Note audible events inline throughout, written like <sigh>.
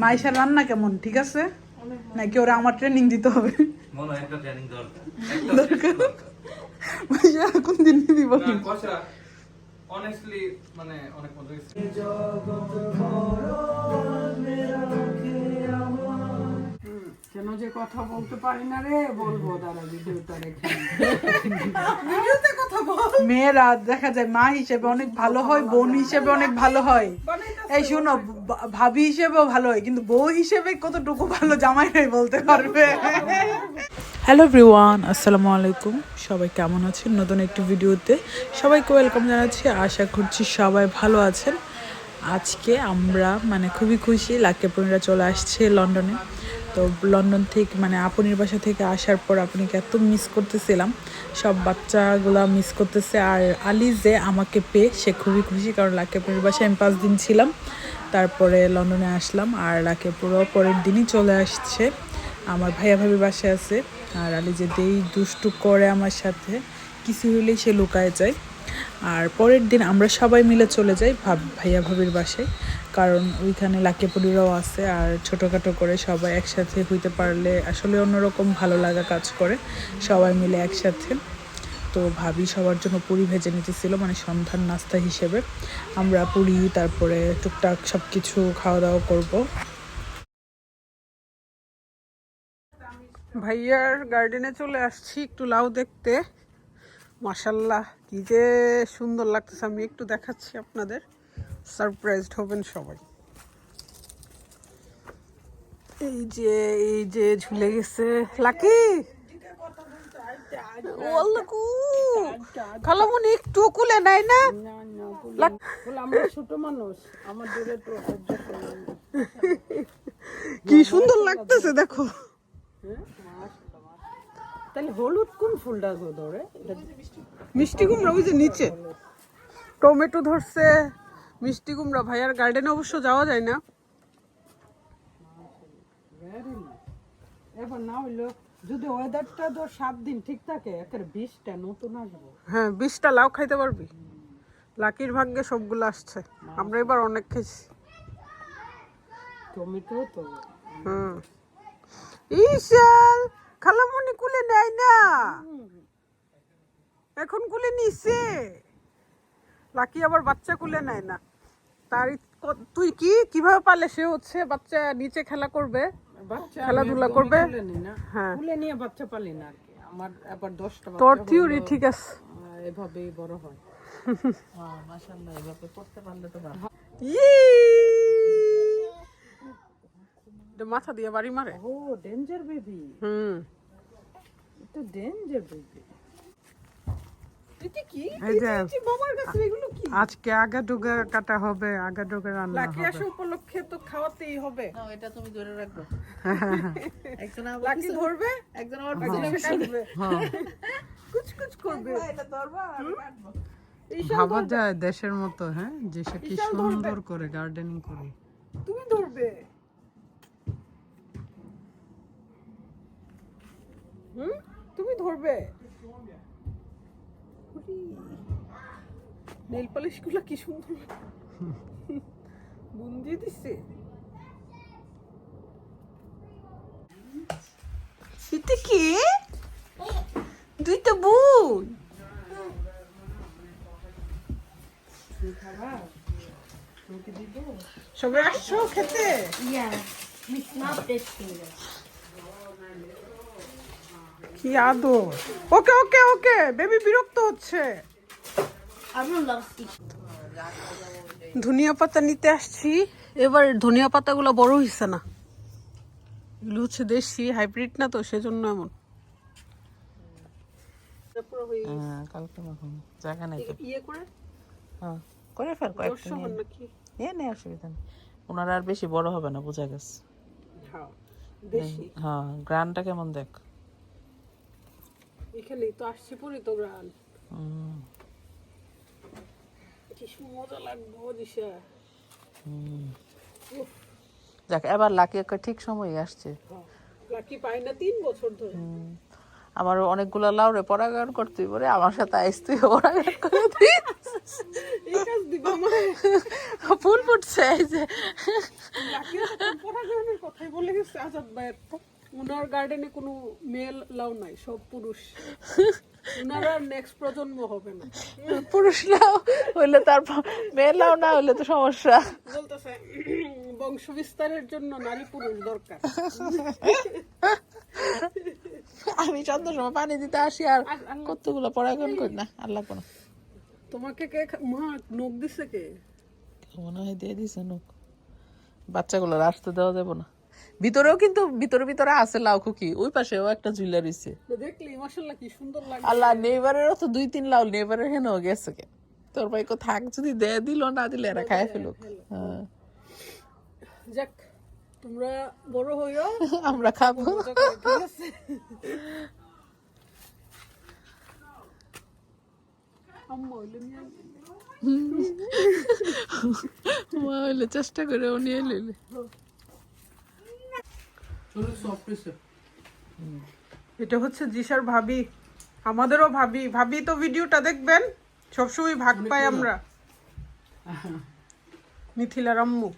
মাইশার রান্না কেমন? ঠিক আছে? নাকি ওরা আমার ট্রেনিং দিতে হবে? একটা ট্রেনিং দরকার। <laughs> দরকার। মাইশা কোন দিন দিব অনেস্টলি মানে অনেক মজা কেন যে কথা বলতে পারি না রে? বলব দাঁড়া ভিডিওটা রেখে মেয়েরা দেখা যায় মা হিসেবে অনেক ভালো হয় বোন হিসেবে অনেক ভালো হয়। এই শোনো ভাবি হিসেবেও ভালো হয় কিন্তু বউ হিসেবে কতটুকু ভালো জামাইরাই বলতে পারবে? হ্যালো এভরিওয়ান আসসালামু আলাইকুম। সবাই কেমন আছেন? নতুন একটি ভিডিওতে সবাইকে ওয়েলকাম জানাচ্ছি। আশা করছি সবাই ভালো আছেন। আজকে আমরা মানে খুবই খুশি লাক্কেপুনিরা চলে আসছে লন্ডনে। তো লন্ডন থেকে মানে আপনির বাসা থেকে আসার পর আপনিকে এত মিস করতেছিলাম। সব বাচ্চাগুলা মিস করতেছে। আর আলি যে আমাকে পেয়ে, সে খুবই খুশি কারণ লাক্কেপুরের বাসায় আমি পাঁচ দিন ছিলাম। তারপরে লন্ডনে আসলাম আর লাক্কেপুরও পরের দিনই চলে আসছে। আমার ভাইয়া ভাবি বাসায় আছে আর আলি যে দেই দুষ্টু করে আমার সাথে, কিছু হলেই সে লুকায় যায়। আর পরের দিন আমরা সবাই মিলে চলে যাই ভাব, ভাইয়া ভাবির বাসায়। কারণ ওইখানে লাকেপুরিরাও আছে আর ছোটোখাটো করে সবাই একসাথে হইতে পারলে আসলে অন্যরকম ভালো লাগা কাজ করে। সবাই মিলে একসাথে। তো ভাবি সবার জন্য পুরি ভেজে নিতেছিল মানে সন্ধ্যার নাস্তা হিসেবে। আমরা পুরি, তারপরে টুকটাক সব কিছু খাওয়া দাওয়া করব। ভাইয়ার গার্ডেনে চলে আসছি একটু লাউ দেখতে। মাসাল্লাহ কি যে সুন্দর লাগতেছে, আমি একটু দেখাচ্ছি আপনাদের। সারপ্রাইজড হবেন সবাই। এই যে এই যে ঝুলে গেছে লাকি। খালামুনি একটু কুলে নাই না? ছোট মানুষ। কি সুন্দর লাগতেছে দেখো। হ্যাঁ? তাহলে হলুদ কোন ফুলটা ধরে? মিষ্টি কুমড়া ওই যে নিচে। টমেটো ধরছে। মিষ্টি কুমড়া ভাইয়ার গার্ডেনে অবশ্য যাওয়া যায় না। এখন না হইল যদি ওয়েদারটা ধর সাত দিন ঠিক থাকে একের নতুন আসব। হ্যাঁ বিশটা লাউ খাইতে পারবি? লাকির ভাগ্যে সবগুলো আসছে। আমরা এবার অনেক খেয়েছি। টমেটো তো। হুম। ঈশাল খালামুনি কুলে নেয় না। এখন কুলে নিছে। লাকি আবার বাচ্চা কুলে নেয় না। তার তুই কি? কীভাবে পালে সে হচ্ছে বাচ্চা নিচে খেলা করবে। বাচ্চা খেলাধুলা করবে? হ্যাঁ। নিয়ে বাচ্চা পালি না আমার আবার দশটা তোর থিওরি ঠিক আছে। এভাবেই বড় হয়। <laughs> মাশাআল্লাহ এভাবে করতে পারলে তো ভালো। ইয়ে! মাথা দিয়ে বাড়ি মারে। ও ডেঞ্জার বেবি হুম। এটা ডেঞ্জার বেবি এটা কি এই যে বাবার কাছে এগুলো কি আজকে আগা ডুগা কাটা হবে আগা ডুগা রান্না হবে। আসা উপলক্ষে তো খাওয়াতেই হবে। না এটা তুমি ধরে রাখবে <laughs> একজন লাকি ধরবে? একজন আবার পিছনে কাটবে। হ্যাঁ। কুচ কুচ করবে। ভাবা যায় দেশের মতো হ্যাঁ? যে সে কি সুন্দর করে গার্ডেনিং করে। তুমি ধরবে? হুম? তুমি ধরবে? নেল পালিশগুলো কি সুন্দর? বুন দিয়ে দিচ্ছে এটা কি? দুইটা বোন। সবাই আসছো খেতে। We smelled this finger. কি আদর? ওকে ওকে ওকে বেবি বিরক্ত হচ্ছে। ধনিয়া পাতা নিতে আসছি। এবার ধনিয়া পাতাগুলো বড় হইছে না। এগুলো হচ্ছে দেশি হাইব্রিড না তো সেজন্য এমন। হ্যাঁ কালকে জায়গা নাই ইয়ে করে? হ্যাঁ করে ফেল কয়েকটা দর্শক নিয়ে। নে। নাকি? নিয়ে নে অসুবিধা নেই। ওনার আর বেশি বড় হবে না বোঝা গেছে। হ্যাঁ হ্যাঁ গ্রানটা কেমন দেখ? এখানেই তো আসছি পরে তো হুম, কি মজা লাগবো দিশা। যাক এবার লাকি একটা ঠিক সময় আসছে। লাকি পাই না তিন বছর ধরে। আমার অনেকগুলো লাউরে পরাগায়ন করতে পারে আমার সাথে আইস তুই পরাগায়ন করে <laughs> ফুল ফুটছে এই যে। তো কথাই বলে গেছে আজাদ ভাইয়ের ওনার গার্ডেনে কোনো মেয়ে লাউ নাই সব পুরুষ। <laughs> ওনারা নেক্সট প্রজন্ম হবে না। পুরুষ নাও হইলে তারপর মেয়েলাও না হইলে তো সমস্যা। বলতেছে <clears throat> বংশ বিস্তারের জন্য নারী পুরুষ দরকার। আমি সন্ধ্যার সময় পানি দিতে আসি আর কতগুলো পড়াশোনা করি না আল্লাহ কোনো তোমাকে কে মা নখ দিছে কে? মনে হয় দিয়ে দিছে নোক বাচ্চাগুলো আসতে দেওয়া যাবে না। ভিতরেও কিন্তু ভিতরে ভিতরে আছে লাউ খুকি ওই পাশেও একটা দেখলি কি সুন্দর লাগে আল্লাহ নেইবারেরও তো দুই তিন লাউ নেইবারের হেনও গেছে কে তোর ভাই কো থাক যদি দে দিল না দিলে এরা খায় ফেলুক। হ্যাঁ। যাক তোমরা বড় হইও। <laughs> আমরা খাব। <laughs> মা হইলে চেষ্টা করে নিয়ে লইলে। এটা হচ্ছে জিসার ভাবি। আমাদেরও ভাবি। ভাবি তো ভিডিওটা দেখবেন? সবসময় ভাগ পাই আমরা। মিথিলার আম্মু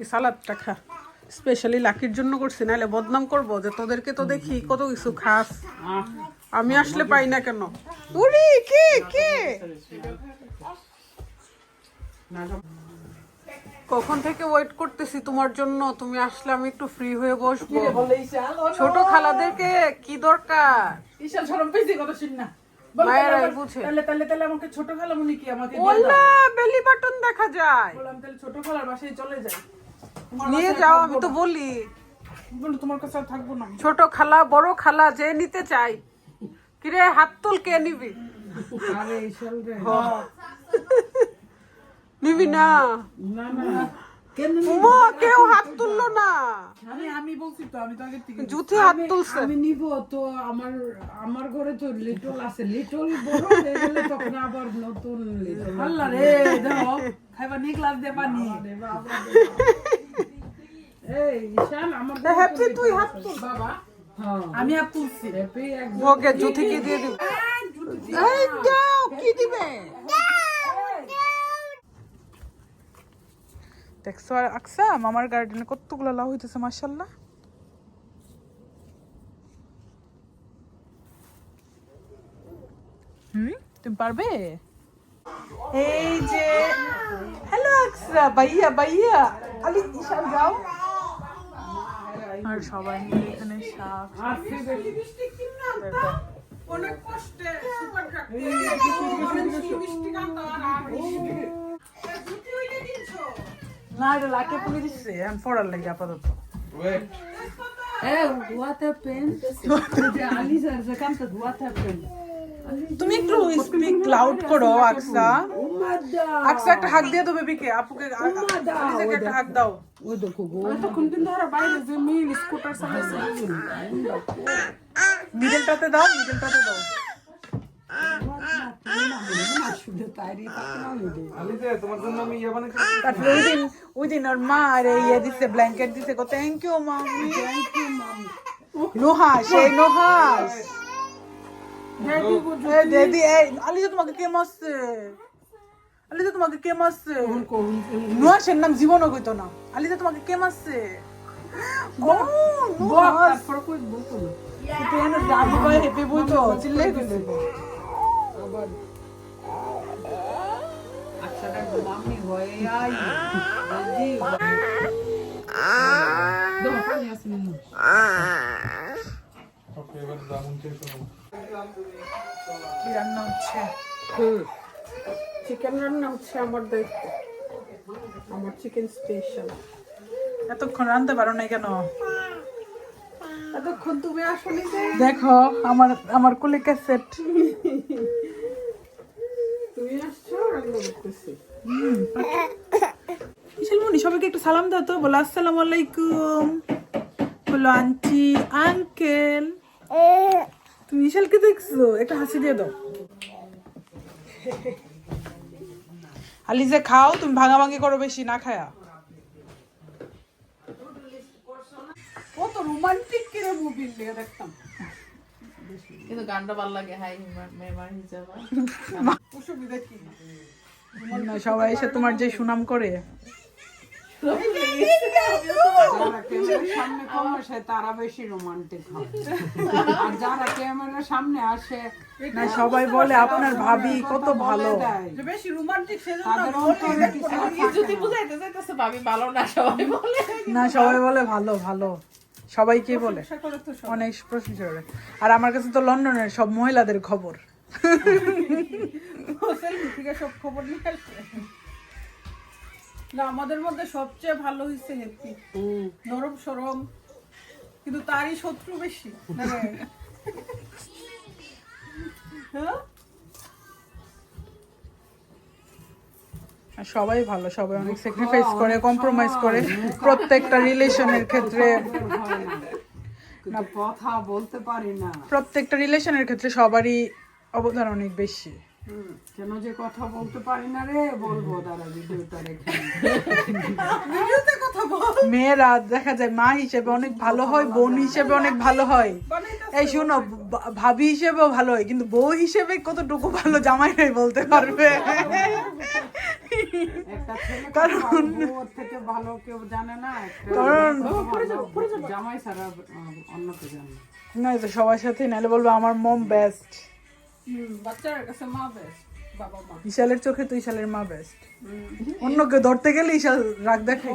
এই সালাদটা খা। স্পেশালি লাকির জন্য করছি নাহলে বদনাম করব যে তোদেরকে তো দেখি কত কিছু খাস। আমি আসলে পাই না কেন? উরি কে কে? কখন থেকে ওয়েট করতেছি তোমার জন্য? তুমি আসলে আমি একটু ফ্রি হয়ে বসবো। ছোট খালাদেরকে কি দরকার? ঈশান শরম পেয়েছি কথা শুন না। আমাকে ছোট খালামুনি কি আমাকে বেলি বাটন দেখা যায়। বললাম তাহলে ছোট খালার বাসায় চলে যাই। নিয়ে যাও আমি তো বলি। বলো তোমার কাছে থাকব না ছোট খালা বড় খালা যে নিতে চাই। কিরে হাত তুল কে নিবি? আরে নিবি না কেউ হাত তুললো আমি আমি বলছি তো আমি তো আগে থেকে জুথি হাত তুলছে। আমি নিব তো আমার আমার ঘরে তো লিটল আছে। লিটল বড় হয়ে গেলে তখন আবার নতুন লিটল আল্লাহ রে দেখো খাইবা নি গ্লাস দিয়ে পানি। এই ঈশান আমার হ্যাপি তুই হাত। তুল। বাবা। হ্যাঁ। আমি আর তুলছি। একদম ওকে দিয়ে দিব? এই দাও কি দিবে? দেখছ আর আকসা মামার গার্ডেনে কতগুলো লাউ হইতেছে মাশাল্লাহ হুম তুমি পারবে এই যে হ্যালো আকসা ভাইয়া ভাইয়া আলি ঈশান যাও আর সবাই মিলে এখানে শাক অনেক কষ্টে সুপার না এটা লাকে পুলে দিচ্ছে আমি পড়ার লাগে আপাতত? তুমি একটু স্পিক লাউড করো আকসা। আকসা একটা হাত দিয়ে দাও বেবিকে আপুকে আলিজাকে একটা হাত দাও। ওই দেখো গো। এতক্ষণ দিন ধরে বাইরে যে মিল স্কুটার চালাইছে মিডলটাতে দাও মিডলটাতে দাও শুধু তাইরি পাচ্ছে না ওই যে। আলিজে তোমার জন্য আমি ইয়ে বানাইছি তারপরে ওই দিন ওর মা আরে ইয়ে দিচ্ছে ব্ল্যাঙ্কেট দিচ্ছে থ্যাংক ইউ মামি থ্যাংক ইউ মামি নোহাস সেই নোহাস দিদি এই আলিজা তোমাকে কে মারছে আলিজা তোমাকে কে মারছে নোহাসের নাম জীবনও কইতো না আলিজা তোমাকে কে মারছে ও নোহাস কই তুই এনে দাবি করে হেপে বইতো চিল্লে গেলে আবার রান্না হচ্ছে? চিকেন রান্না হচ্ছে আমার দায়িত্ব। আমার চিকেন স্পেশাল এতক্ষণ রানতে পারো না কেন? এতক্ষণ তুমি আসলে দেখো আমার আমার কোলে ক্যাসেট <laughs> সবাইকে একটু সালাম তো। আসসালামু আলাইকুম। Aunty, uncle. তুমি দেখছ? দিয়ে দাও। খাও, তুমি ভাঙাভাঙি করো বেশি, না খায়া। কত রোমান্টিক কিরে মুভি দেখতাম। কিন্তু গানটা ভালো লাগে হাই মেমার হিসাবে অসুবিধা কি সবাই এসে তোমার যে সুনাম করে। যারা সামনে কম আসে তারা বেশি রোমান্টিক হয়। আর যারা ক্যামেরার সামনে আসে না সবাই বলে আপনার ভাবি কত ভালো। বেশি রোমান্টিক তাদের অন্তরে কিছু যদি বুঝাইতে চাইতেছে ভাবি ভালো না সবাই বলে। না সবাই বলে ভালো ভালো। সবাইকে বলে। অনেক প্রশংসা করে। আর আমার কাছে তো লন্ডনের সব মহিলাদের খবর। সব খবর নিয়ে না আমাদের মধ্যে সবচেয়ে ভালো হয়েছে হ্যাপি নরম সরম। কিন্তু তারই শত্রু বেশি। মানে হ্যাঁ? সবাই ভালো সবাই অনেক স্যাক্রিফাইস করে কম্প্রোমাইজ করে প্রত্যেকটা রিলেশনের ক্ষেত্রে। কথা বলতে পারি না। প্রত্যেকটা রিলেশনের ক্ষেত্রে সবারই অবদান অনেক বেশি। কেন যে কথা বলতে পারি না রে? বলব দাঁড়া ভিডিওটা রেখে কথা বল। মেয়েরা দেখা যায় মা হিসেবে অনেক ভালো হয় বোন হিসেবে অনেক ভালো হয়। এই শুনো ভাবি হিসেবেও ভালো হয় কিন্তু বউ হিসেবে কতটুকু ভালো জামাইরাই বলতে পারবে? কারণ থেকে ভালো কেউ জানে না কারণ- জামাই ছাড়া অন্য কেউ জানে না। নয় তো সবার সাথে নাহলে বলব আমার মম বেস্ট ইশালের চোখে তো ইশালের মা বেস্ট অন্য কেউ ধরতে গেলে ইশাল রাগ আছে?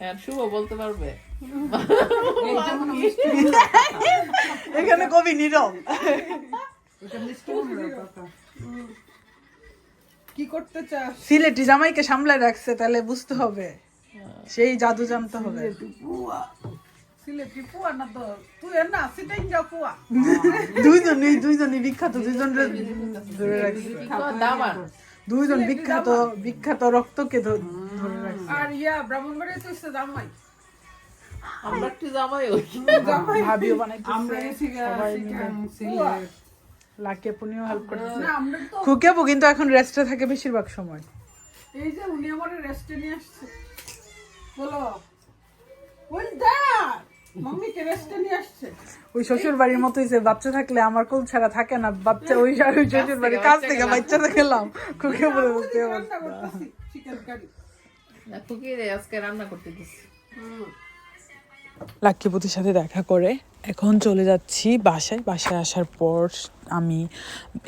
হ্যাঁ, শুভ বলতে পারবে। <laughs> এখানে কবি নীরব। কি করতে চাস? সিলেটি জামাইকে সামলায় রাখছে তাহলে বুঝতে হবে। সেই জাদু জানতে হবে। দুইজনই দুইজনই বিখ্যাত দুইজন ধরে রাখছে। দুইজন বিখ্যাত বিখ্যাত রক্তকে ধরে রাখছে। আর ইয়া ব্রাহ্মণবাড়ি তো জামাই। আমরা একটু জামাই ওই ভাবিও বানাইতেছে। আমরা সবাই মিলে লাকে পুনিও হেল্প করতেছে। না আমরা তো খুকেবো কিন্তু এখন রেস্টে থাকে বেশিরভাগ সময়। এই যে উনি আমার রেস্টে নিয়ে আসছে। বলো ওই দ্যাট মাম্মিকে রেস্টে নিয়ে আসছে ওই শ্বশুর বাড়ির মতোই যে বাচ্চা থাকলে আমার কোল ছাড়া থাকে না বাচ্চা ওই শ্বশুর বাড়ির কাছ থেকে বাচ্চা খেলাম। খুকে বলে বলতে রান্না করতেছি চিকেন খুকি আজকে রান্না করতে দিস হুম। লাক্কিপতির সাথে দেখা করে এখন চলে যাচ্ছি বাসায়। বাসায় আসার পর আমি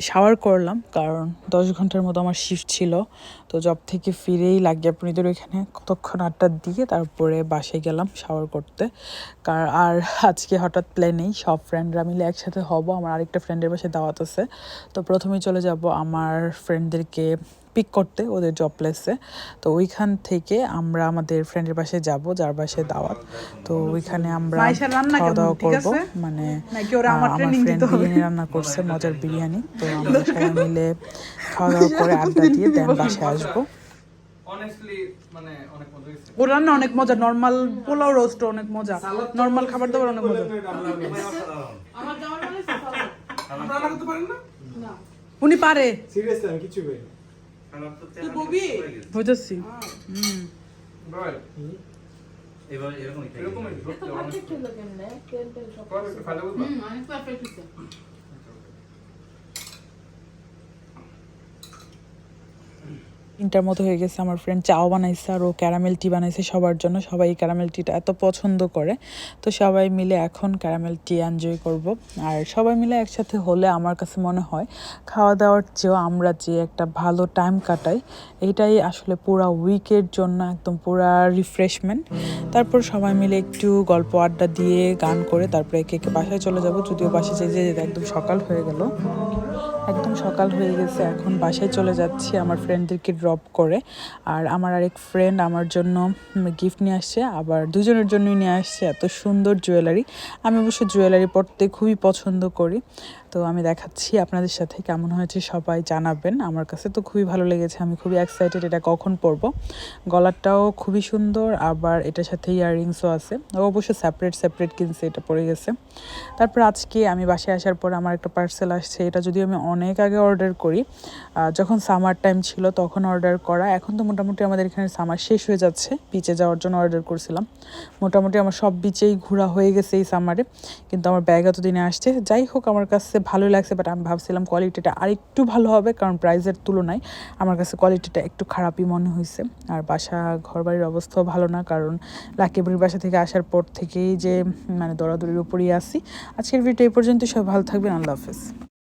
শাওয়ার করলাম কারণ দশ ঘণ্টার মতো আমার শিফট ছিল। তো জব থেকে ফিরেই লাগে লাগ্যাপুনিদের ওইখানে কতক্ষণ আড্ডা দিয়ে তারপরে বাসায় গেলাম শাওয়ার করতে। কার, আর আজকে হঠাৎ প্ল্যানেই সব ফ্রেন্ডরা মিলে একসাথে হব। আমার আরেকটা ফ্রেন্ডের বাসায় দাওয়াত আছে। তো প্রথমেই চলে যাব আমার ফ্রেন্ডদেরকে পিক করতে ওদের জব প্লেসে তো ওইখান থেকে আমরা আমাদের ফ্রেন্ডের বাসায় যাব যার বাসায় দাওয়াত। তো ওইখানে আমরা খাওয়া দাওয়া করব। মানে ওরা আমার ফ্রেন্ড বিরিয়ানি রান্না করছে মজার বিরিয়ানি। তো আমরা <laughs> সবাই মিলে খাওয়া দাওয়া করে আড্ডা দিয়ে দেন <laughs> বাসায় আসব। অনেস্টলি মানে অনেক মজা হয়েছে। ও রান্না অনেক মজা নর্মাল পোলাও রোস্ট অনেক মজা নর্মাল খাবার দাবার অনেক মজা। <laughs> উনি পারে। সিরিয়াসলি আমি কিছু বুঝেছি রয়্যাল এবার এরকমই এরকমই ধরতে অনেক পরে একটু ফায়দা বুঝবা তিনটার মতো হয়ে গেছে, আমার ফ্রেন্ড চাও বানাইছে আর ও ক্যারামেল টি বানাইছে সবার জন্য, সবাই এই ক্যারামেল টিটা এত পছন্দ করে। তো সবাই মিলে এখন ক্যারামেল টি এনজয় করব। আর সবাই মিলে একসাথে হলে আমার কাছে মনে হয় খাওয়া দাওয়ার চেয়েও আমরা যে একটা ভালো টাইম কাটাই, এটাই আসলে পুরা উইকের জন্য একদম পুরা রিফ্রেশমেন্ট তারপর সবাই মিলে একটু গল্প আড্ডা দিয়ে, গান করে, তারপরে একে একে বাসায় চলে যাব। যদিও বাসায় যেতে যেতে একদম সকাল হয়ে গেল। একদম সকাল হয়ে গেছে, এখন বাসায় চলে যাচ্ছি আমার ফ্রেন্ডদেরকে ড্রপ করে। আর আমার আরেক ফ্রেন্ড আমার জন্য গিফট নিয়ে আসছে, আবার দুজনের জন্যই নিয়ে আসছে, এত সুন্দর জুয়েলারি আমি অবশ্য জুয়েলারি পরতে খুবই পছন্দ করি। তো আমি দেখাচ্ছি আপনাদের সাথে কেমন হয়েছে সবাই জানাবেন। আমার কাছে তো খুবই ভালো লেগেছে, আমি খুবই এক্সাইটেড এটা কখন পরবো। গলারটাও খুবই সুন্দর, আবার এটার সাথে ইয়াররিংসও আছে। ও অবশ্য সেপারেট সেপারেট কিনছে এটা পরে গেছে। তারপর আজকে আমি বাসায় আসার পর আমার একটা পার্সেল আসছে, এটা যদিও আমি অনেক আগে অর্ডার করি যখন সামার টাইম ছিল তখন অর্ডার করা। এখন তো মোটামুটি আমাদের এখানে সামার শেষ হয়ে যাচ্ছে বিচে যাওয়ার জন্য অর্ডার করছিলাম। মোটামুটি আমার সব বিচেই ঘোরা হয়ে গেছে এই সামারে কিন্তু আমার ব্যাগ এতদিনে আসছে। যাই হোক, আমার কাছে ভালোই লাগছে বাট আমি ভাবছিলাম কোয়ালিটিটা আরেকটু ভালো হবে, কারণ প্রাইসের তুলনায় আমার কাছে কোয়ালিটিটা একটু খারাপই মনে হয়েছে। আর বাসা, ঘরবাড়ির অবস্থাও ভালো না, কারণ লাকিবুড়ির বাসা থেকে আসার পর থেকেই যে মানে দৌড়াদৌড়ির উপরেই আসি আজকের ভিডিও এই পর্যন্ত সবাই ভালো থাকবেন, আল্লাহ হাফেজ।